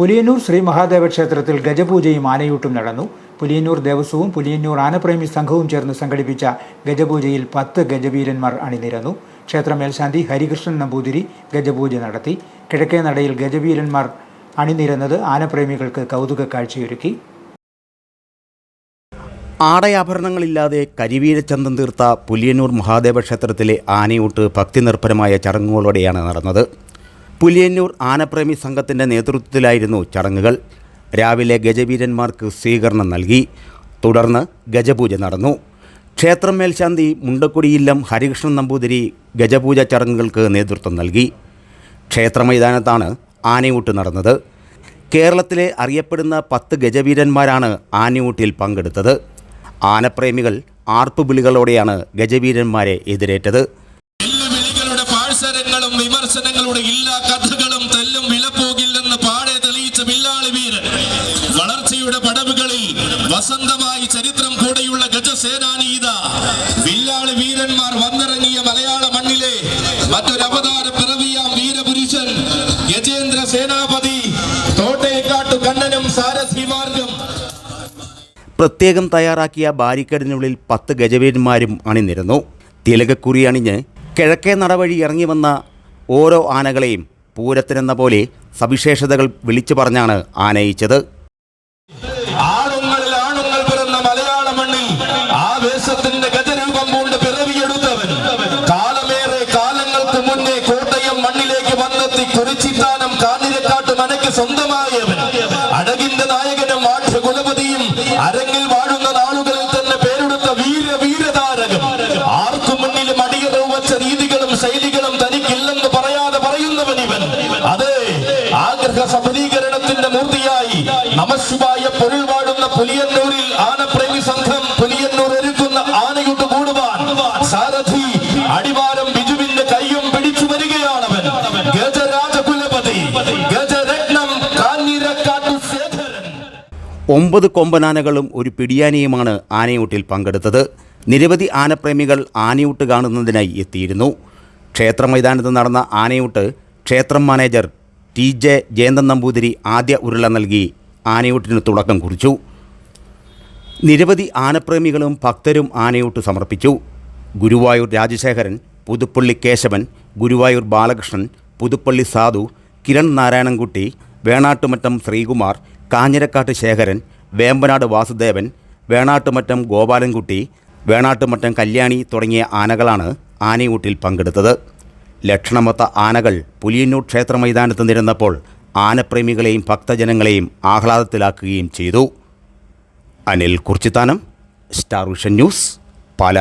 പുലിയന്നൂർ ശ്രീ മഹാദേവ ക്ഷേത്രത്തിൽ ഗജപൂജയും ആനയൂട്ടും നടന്നു. പുലിയന്നൂർ ദേവസ്വവും പുലിയന്നൂർ ആനപ്രേമി സംഘവും ചേർന്ന് സംഘടിപ്പിച്ച ഗജപൂജയിൽ പത്ത് ഗജവീരന്മാർ അണിനിരന്നു. ക്ഷേത്ര മേൽശാന്തി ഹരികൃഷ്ണൻ നമ്പൂതിരി ഗജപൂജ നടത്തി. കിഴക്കേ നടയിൽ ഗജവീരന്മാർ അണിനിരന്നത് ആനപ്രേമികൾക്ക് കൗതുക കാഴ്ചയൊരുക്കി. ആടയാഭരണങ്ങളില്ലാതെ കരിവീരച്ചന്തം തീർത്ത പുലിയന്നൂർ മഹാദേവ ക്ഷേത്രത്തിലെ ആനയൂട്ട് ഭക്തി നിർഭരമായ ചടങ്ങുകളോടെയാണ് നടന്നത്. പുലിയന്നൂർ ആനപ്രേമി സംഘത്തിന്റെ നേതൃത്വത്തിലായിരുന്നു ചടങ്ങുകൾ. രാവിലെ ഗജവീരന്മാർക്ക് സ്വീകരണം നൽകി. തുടർന്ന് ഗജപൂജ നടന്നു. ക്ഷേത്രം മേൽശാന്തി മുണ്ടക്കുടിയില്ലം ഹരികൃഷ്ണൻ നമ്പൂതിരി ഗജപൂജ ചടങ്ങുകൾക്ക് നേതൃത്വം നൽകി. ക്ഷേത്ര മൈതാനത്താണ് ആനയൂട്ട് നടന്നത്. കേരളത്തിലെ അറിയപ്പെടുന്ന പത്ത് ഗജവീരന്മാരാണ് ആനയൂട്ടിൽ പങ്കെടുത്തത്. ആനപ്രേമികൾ ആർപ്പുവിളികളോടെയാണ് ഗജവീരന്മാരെ എതിരേറ്റത്. പാഴ്സരങ്ങളും വിമർശനങ്ങളുടെ ഇല്ലാ കഥകളും തെല്ലും വിലപ്പോകില്ലെന്ന് പാടെ തെളിയിച്ച വില്ലാളി വീരൻ വളർച്ചയുടെ പടവുകളിൽ വസന്തമായി ചരിത്രം കൂടെയുള്ള ഗജസേനാനീത. വില്ലാളി വീരന്മാർ വന്നിറങ്ങിയ മലയാള മണ്ണിലെ മറ്റൊരു അവതാര പിറവിയാം വീരപുരുഷൻ ഗജേന്ദ്ര സേനാപതി തോട്ടേക്കാട്ടു കണ്ണനും സാരഥിമാർഗം പ്രത്യേകം തയ്യാറാക്കിയ ബാരിക്കേഡിനുള്ളിൽ പത്ത് ഗജവീരന്മാരും അണിനിരന്നു. തിലകക്കുറി അണിഞ്ഞ് കിഴക്കേ നടവഴി ഇറങ്ങി വന്ന ഓരോ ആനകളെയും പൂരത്തിനെന്ന പോലെ സവിശേഷതകൾ വിളിച്ചു പറഞ്ഞാണ് ആനയിച്ചത്. മനയ്ക്ക് സ്വന്തമായവൻ. അടകിന്റെ നായകനും മാഠകുലപതിയും അരങ്ങിൽ സഫലീകരണത്തിന്റെ മൂർത്തിയായി നമശിവായ പൊരുൾ വാഴുന്ന പുലിയന്നൂരിൽ ആനപ്രേമി സംഘം പുലിയന്നൂർ ഒരുക്കുന്ന ആനയുട്ട് കൂടുവാൻ. സാരഥി അടിവാരം ബിജുവിന്റെ കൈയും പിടിച്ചു ശേഖരൻ. ഒമ്പത് കൊമ്പനാനകളും ഒരു പിടിയാനയുമാണ് ആനയൂട്ടിൽ പങ്കെടുത്തത്. നിരവധി ആനപ്രേമികൾ ആനയൂട്ട് കാണുന്നതിനായി എത്തിയിരുന്നു. ക്ഷേത്ര മൈതാനത്ത് നടന്ന ആനയൂട്ട് ക്ഷേത്രം manager T J Jayanthan Namboothiri ആദ്യ ഉരുള നൽകി ആനയൂട്ടിന് തുടക്കം കുറിച്ചു. നിരവധി ആനപ്രേമികളും ഭക്തരും ആനയൂട്ട് സമർപ്പിച്ചു. ഗുരുവായൂർ രാജശേഖരൻ പുതുപ്പള്ളി കേശവൻ ഗുരുവായൂർ ബാലകൃഷ്ണൻ പുതുപ്പള്ളി സാധു കിരൺ നാരായണൻകുട്ടി വേണാട്ടുമറ്റം ശ്രീകുമാർ കാഞ്ഞിരക്കാട്ട് ശേഖരൻ വേമ്പനാട് വാസുദേവൻ വേണാട്ടുമറ്റം ഗോപാലൻകുട്ടി വേണാട്ടുമറ്റം കല്യാണി തുടങ്ങിയ ആനകളാണ് ആനയൂട്ടിൽ പങ്കെടുത്തത്. ലക്ഷണമൊത്ത ആനകൾ പുലിയന്നൂർ ക്ഷേത്ര മൈതാനത്ത് നിരന്നപ്പോൾ ആനപ്രേമികളെയും ഭക്തജനങ്ങളെയും ആഹ്ലാദത്തിലാക്കുകയും ചെയ്തു. Anil Kurchithanam Star Vision News Pala.